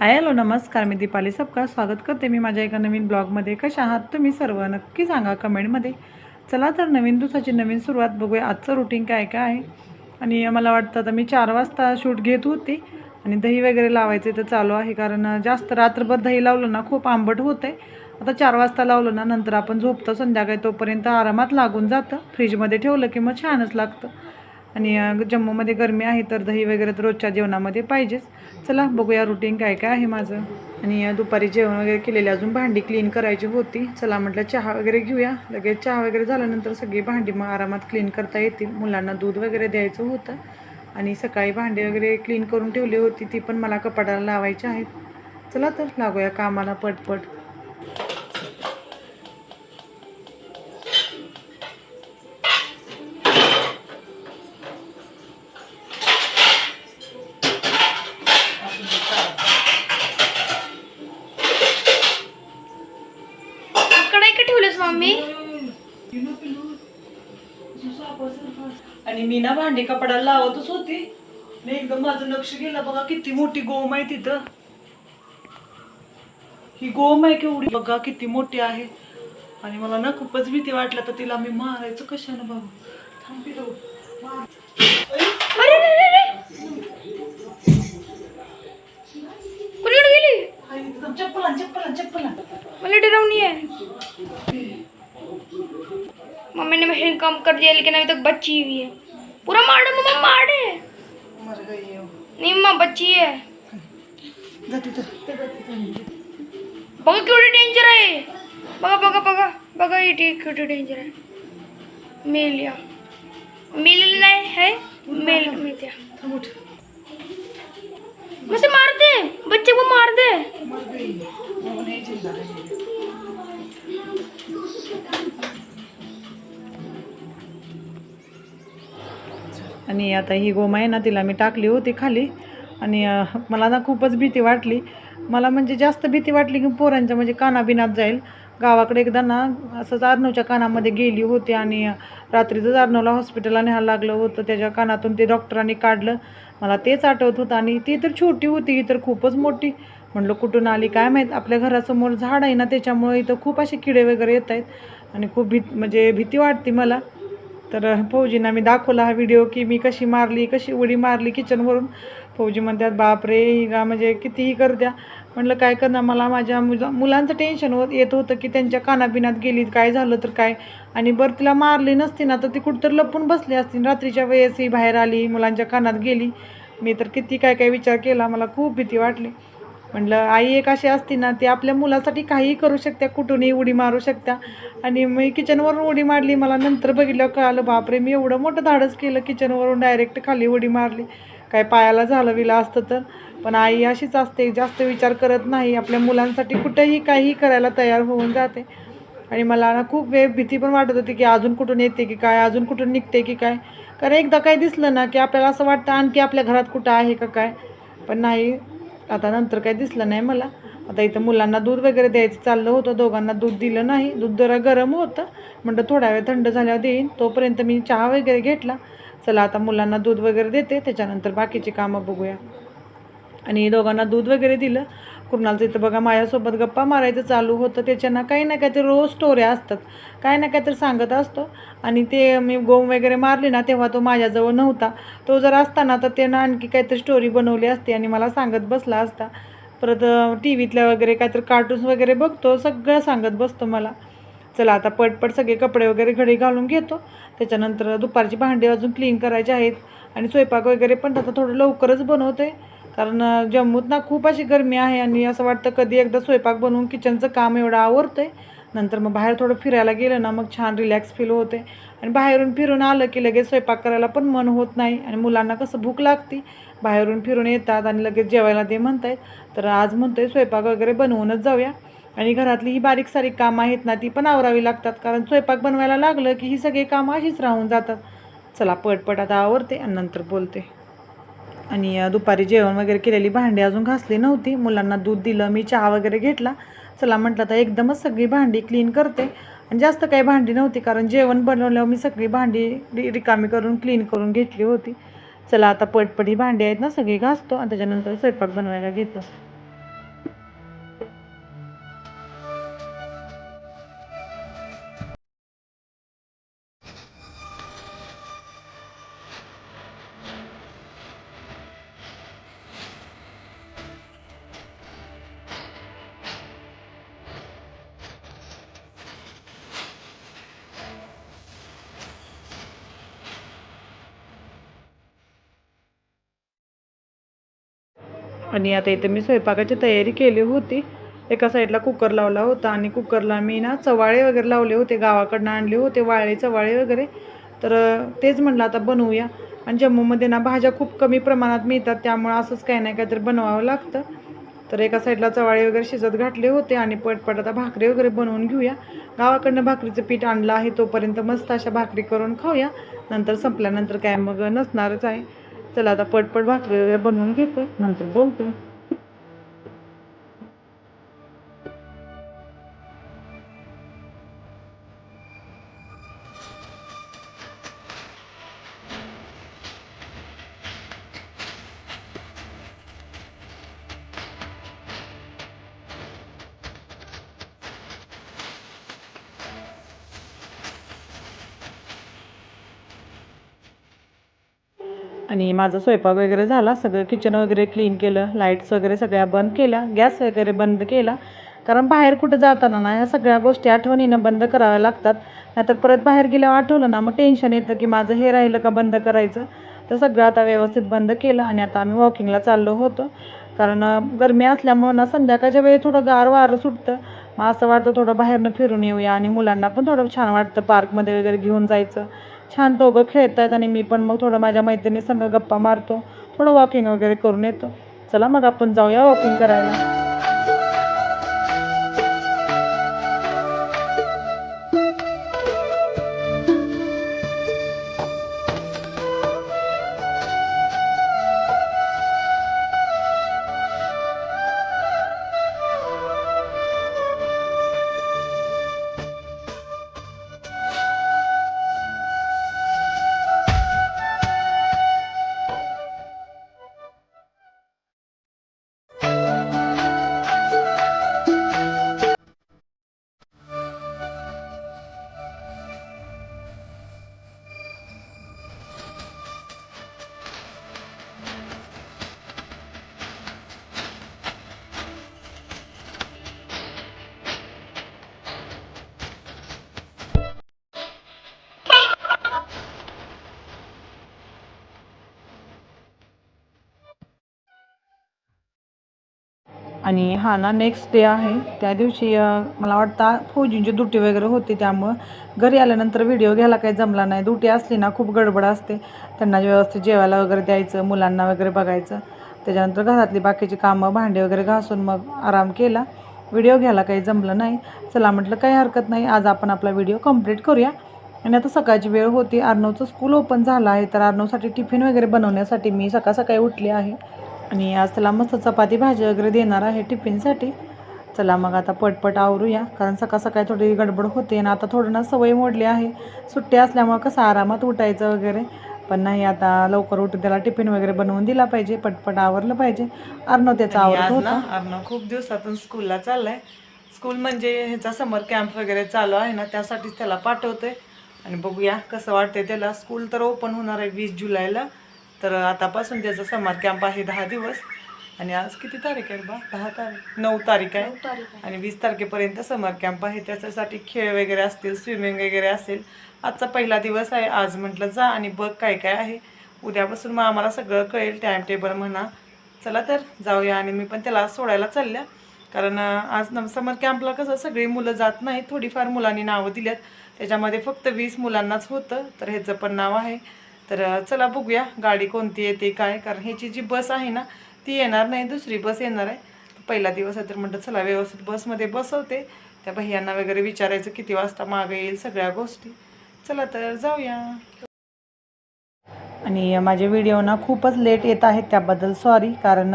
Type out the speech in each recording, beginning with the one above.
Hi hello नमस्कार मी दीपाली सबका स्वागत करते मी माझ्या एका नवीन ब्लॉगमध्ये. कशा आहात तुम्ही सर्व? नक्की सांगा कमेंटमध्ये. चला तर नवीन दिवसाची नवीन सुरुवात बघूया. आजचं रुटीन काय काय आहे? आणि मला वाटतं आता मी चार वाजता शूट घेत होती आणि दही वगैरे लावायचे तर चालू आहे. कारण जास्त रात्रभर दही लावलं ना खूप आंबट होते आहे आता चार वाजता लावलं ना नंतर आपण झोपतो. संध्याकाळी तोपर्यंत आरामात लागून जातं. फ्रीजमध्ये ठेवलं की मग छानच लागतं. आणि जम्मूमध्ये गरमी आहे तर दही वगैरे तर रोजच्या जेवणामध्ये पाहिजेच. चला बघूया रुटीन काय काय आहे माझं. आणि दुपारी जेवण वगैरे केलेली अजून भांडी क्लीन करायची होती. चला म्हटलं चहा वगैरे घेऊया. लगेच चहा वगैरे झाल्यानंतर सगळी भांडी मग आरामात क्लीन करता येतील. मुलांना दूध वगैरे द्यायचं होतं. आणि सकाळी भांडी वगैरे क्लीन करून ठेवली होती ती पण मला कपाटाला लावायची आहेत. चला तर लागूया कामाला पटपट. मी ना भांडी कपड्याला लावतच होती. मी एकदम माझं लक्ष गेलं. बघा किती मोठी गोम आहे तिथं. ही गोम आहे केवढी. बघा किती मोठी आहे. आणि मला ना खूपच भीती वाटलं. तर तिला मी मारायचं कशानं बाबू थांबी चप्पला चप्पला चप्पला मला डरावनी है मम्मी ने मशीन काम कर दिया लेकिन अभी तक बच्ची हुई है पूरा मार मम्मा मार दे मर गई हो. नहीं मम्मा बच्ची है जा तिथं बघा केवढी डेंजर आहे बघा बघा बघा बघा इथे केवढी डेंजर आहे मेल या मेल नाही है मेल में त्या थांब उठ. मुझे मार दे बच्चे को मार दे मर गई वो नहीं जिंदा आणि आता ही गोमा आहे ना तिला मी टाकली होती खाली. आणि मला ना खूपच भीती वाटली. मला म्हणजे जास्त भीती वाटली की पोरांच्या म्हणजे कानाबिनात जाईल. गावाकडे एकदा ना असंच अर्णवच्या कानामध्ये गेली होती आणि रात्रीचं रात्रीचंच अर्णवला हॉस्पिटलला न्यायला लागलं होतं. त्याच्या कानातून ते डॉक्टरांनी काढलं. मला तेच आठवत होतं आणि ती तर छोटी होती ही तर खूपच मोठी. म्हणलं कुठून आली? काय माहीत? आपल्या घरासमोर झाड आहे ना त्याच्यामुळे इथं खूप असे किडे वगैरे येत आहेत. आणि खूप भीत म्हणजे भीती वाटते मला. तर फौजींना मी दाखवला हा व्हिडिओ की मी कशी मारली कशी उडी मारली किचनवरून फौजी म्हणतात बापरे ही का म्हणजे कितीही कर द्या म्हटलं काय करणार? मला माझ्या मुला मुलांचं टेन्शन होत येत होतं की त्यांच्या कानाबिनात गेली काय झालं तर काय? आणि बरं तिला मारली नसती ना तर ती कुठंतरी लपून बसली असती. रात्रीच्या वेळेस ही बाहेर आली मुलांच्या कानात गेली. मी तर किती काय काय विचार केला मला खूप भीती वाटली. म्हटलं आई एक अशी असती ना ती आपल्या मुलासाठी काहीही करू शकत्या कुठूनही उडी मारू शकत्या. आणि मी किचनवरून उडी मारली मला नंतर बघितलं कळालं बापरे मी एवढं मोठं धाडस केलं किचनवरून डायरेक्ट खाली उडी मारली. काय पायाला झालं विला असतं तर. पण आई अशीच असते जास्त विचार करत नाही आपल्या मुलांसाठी कुठेही काहीही करायला तयार होऊन जाते. आणि मला ना खूप वेळ भीती पण वाटत होती की अजून कुठून येते की काय अजून कुठून निघते की काय. कारण एकदा काय दिसलं ना की आपल्याला असं वाटतं आणखी आपल्या घरात कुठं आहे का काय. पण नाही आता नंतर काही दिसलं नाही मला. आता इथं मुलांना दूध वगैरे द्यायचं चाललं होतं. दोघांना दूध दिलं नाही. दूध जरा गरम होतं. म्हटलं थोडा वेळ थंड झाल्यावर देईन. तोपर्यंत मी चहा वगैरे घेतला. चला आता मुलांना दूध वगैरे देते. त्याच्यानंतर बाकीची कामं बघूया. आणि दोघांना दूध वगैरे दिलं. कुणालचं इथं बघा माझ्यासोबत गप्पा मारायचं चालू होतं. त्याच्यानं काही ना काहीतरी रोज स्टोऱ्या असतात. काही ना काहीतरी सांगत असतो. आणि ते मी गोम वगैरे मारली ना तेव्हा तो माझ्याजवळ नव्हता. तो जर असताना तर त्यानं आणखी काहीतरी स्टोरी बनवली असते आणि मला सांगत बसला असता. परत टी व्हीतल्या वगैरे काहीतरी कार्टून्स वगैरे बघतो सगळं सांगत बसतो मला. चला आता पटपट सगळे कपडे वगैरे घडी घालून घेतो. त्याच्यानंतर दुपारची भांडी अजून क्लीन करायची आहेत. आणि स्वयंपाक वगैरे पण आता थोडं लवकरच बनवते कारण जम्मूत ना खूप अशी गरमी आहे आणि असं वाटतं कधी एकदा स्वयंपाक बनवून किचनचं काम एवढं आवरतं आहे नंतर मग बाहेर थोडं फिरायला गेलं ना मग छान रिलॅक्स फील होते. आणि बाहेरून फिरून आलं की लगेच स्वयंपाक करायला पण मन होत नाही आणि मुलांना कसं भूक लागते. बाहेरून फिरून येतात आणि लगेच जेवायला ते म्हणतायत. तर आज म्हणतो आहे स्वयंपाक वगैरे बनवूनच जाऊया. आणि घरातली ही बारीक सारीक कामं आहेत ना ती पण आवरावी लागतात. कारण स्वयंपाक बनवायला लागलं की ही सगळी कामं अशीच राहून जातात. चला पटपट आता आवरते आणि नंतर बोलते. आणि दुपारी जेवण वगैरे केलेली. भांडी अजून घासली नव्हती. मुलांना दूध दिलं मी चहा वगैरे घेतला. चला म्हटलं आता एकदमच सगळी भांडी क्लीन करते. आणि जास्त काही भांडी नव्हती कारण जेवण बनवल्यावर मी सगळी भांडी रि रिकामी करून क्लीन करून घेतली होती. चला आता पटपट ही भांडी आहेत ना सगळी घासतो आणि त्याच्यानंतर स्वयंपाक बनवायला घेतो. आणि आता इथे मी स्वयंपाकाची तयारी केली होती. एका साईडला कुकर लावला होता आणि कुकरला मी ना चवाळे वगैरे लावले होते. गावाकडनं आणले होते वाळे चवाळे वगैरे. तर तेच म्हणलं आता बनवूया. आणि जम्मूमध्ये ना भाज्या खूप कमी प्रमाणात मिळतात. त्यामुळं असंच काही नाही काहीतरी बनवावं लागतं. तर एका साईडला चवाळे वगैरे शिजत घातले होते आणि पटपट आता भाकरी वगैरे बनवून घेऊया. गावाकडनं भाकरीचं पीठ आणलं आहे तोपर्यंत मस्त अशा भाकरी करून खाऊया. नंतर संपल्यानंतर काय मग नसणारच आहे. चला आता पटपट भाकरी वगैरे बनवून घेतो नंतर बोलतो आणि माझा स्वयंपाक वगैरे झाला सगळं किचन वगैरे क्लीन केलं लाईट्स वगैरे सगळ्या बंद केल्या गॅस वगैरे बंद केला. कारण बाहेर कुठं जाताना ना ह्या सगळ्या गोष्टी आठवणीनं बंद कराव्या लागतात. नाहीतर परत बाहेर गेल्यावर आठवलं ना मग टेन्शन येतं की माझं हे राहिलं का बंद करायचं. तर सगळं आता व्यवस्थित बंद केलं आणि आता आम्ही वॉकिंगला चाललो होतो. कारण गरमी असल्यामुळं ना संध्याकाळच्या वेळी थोडं गार वारं सुटतं. मग असं वाटतं थोडं बाहेरनं फिरून येऊया आणि मुलांना पण थोडं छान वाटतं पार्कमध्ये वगैरे घेऊन जायचं. छान दोघं खेळत आहेत आणि मी पण मग थोडं माझ्या मैत्रिणी संग गप्पा मारतो थोडं वॉकिंग वगैरे करून येतो. चला मग आपण जाऊया वॉकिंग करायला. आणि हा ना नेक्स्ट डे आहे. त्या दिवशी मला वाटतं फौजींची दुटी वगैरे होती त्यामुळं. घरी आल्यानंतर व्हिडिओ घ्यायला काही जमला नाही. दुटी असली ना खूप गडबड असते. त्यांना व्यवस्थित जेवायला वगैरे द्यायचं मुलांना वगैरे बघायचं. त्याच्यानंतर घरातली बाकीची कामं भांडे वगैरे घासून मग आराम केला. व्हिडिओ घ्यायला काही जमलं नाही. चला म्हटलं काही हरकत नाही. आज आपण आपला व्हिडिओ कंप्लीट करूया. आणि आता सकाळची वेळ होती. अर्णवचं स्कूल ओपन झालं आहे. तर अर्णवसाठी टिफिन वगैरे बनवण्यासाठी मी सकाळ सकाळी उठली आहे. आणि आज त्याला मस्त चपाती भाजी वगैरे देणार आहे टिफिनसाठी. चला मग आता पटपट आवरूया कारण सकाळ सकाळी थोडी गडबड होते आणि आता थोडं ना सवय मोडली आहे. सुट्टी असल्यामुळं कसं आरामात उठायचं वगैरे. पण नाही आता लवकर उठून त्याला टिफिन वगैरे बनवून दिला पाहिजे पटपट आवरलं पाहिजे. अर्णव त्याचा आवरत होता. अर्णव खूप दिवसातून स्कूलला चाललाय. स्कूल म्हणजे ह्याचा समर कॅम्प वगैरे चालू आहे ना त्यासाठीच त्याला पाठवतोय. आणि बघूया कसं वाटतंय त्याला. स्कूल तर ओपन होणार आहे वीस जुलैला. तर आतापासून त्याचा समर कॅम्प आहे दहा दिवस. आणि आज किती तारीख आहे बा? दहा तारीख. नऊ तारीख आहे. आणि वीस तारखेपर्यंत समर कॅम्प आहे. त्याच्यासाठी खेळ वगैरे असतील स्विमिंग वगैरे असेल. आजचा पहिला दिवस आहे. आज म्हटलं जा आणि बघ काय काय आहे. उद्यापासून मग आम्हाला सगळं कळेल. टाईम टेबल म्हणा. चला तर जाऊया आणि मी पण त्याला सोडायला चालल्या. कारण आज न समर कॅम्पला कसं सगळी मुलं जात नाही थोडीफार मुलांनी नावं दिल्यात. त्याच्यामध्ये फक्त वीस मुलांनाच होतं. तर ह्याचं पण नाव आहे. तर चला बघूया गाडी कोणती येते काय कारण ह्याची जी बस आहे ना ती येणार नाही. दुसरी बस येणार आहे. पहिला दिवस आहे तर म्हटलं चला व्यवस्थित बसमध्ये बसवते. त्या भैयांना वगैरे विचारायचं किती वाजता मागे येईल सगळ्या गोष्टी. चला तर जाऊया. आणि माझे व्हिडिओ ना खूपच लेट येत आहेत त्याबद्दल सॉरी कारण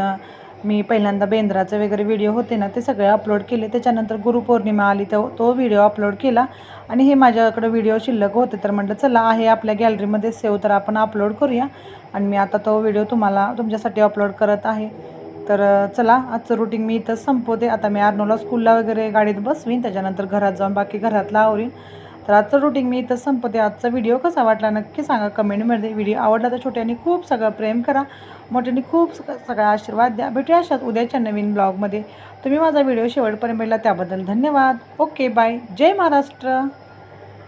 मी पहिल्यांदा बेंद्राचे वगैरे व्हिडिओ होते ना ते सगळे अपलोड केले. त्याच्यानंतर गुरुपौर्णिमा आली तर तो व्हिडिओ अपलोड केला. आणि हे माझ्याकडे व्हिडिओ शिल्लक होते तर म्हटलं चला आहे आपल्या गॅलरीमध्ये सेव तर आपण अपलोड करूया. आणि मी आता तो व्हिडिओ तुम्हाला तुमच्यासाठी अपलोड करत आहे. तर चला आजचं रुटीन मी इथंच संपवते. आता मी अर्नोला स्कूलला वगैरे गाडीत बसवीन. त्याच्यानंतर घरात जाऊन बाकी घरातलं आवरीन. तर आजचं रुटीन मी इथं संपते आजचा व्हिडिओ कसा वाटला नक्की सांगा. कमेंटमध्ये व्हिडिओ आवडला तर छोट्यांनी खूप सगळं प्रेम करा. मोठ्यांनी खूप सग- सगळा आशीर्वाद द्या. भेटूया अशाच उद्याच्या नवीन ब्लॉगमध्ये तुम्ही माझा व्हिडिओ शेवटपर्यंत मिळला त्याबद्दल धन्यवाद. ओके बाय जय महाराष्ट्र.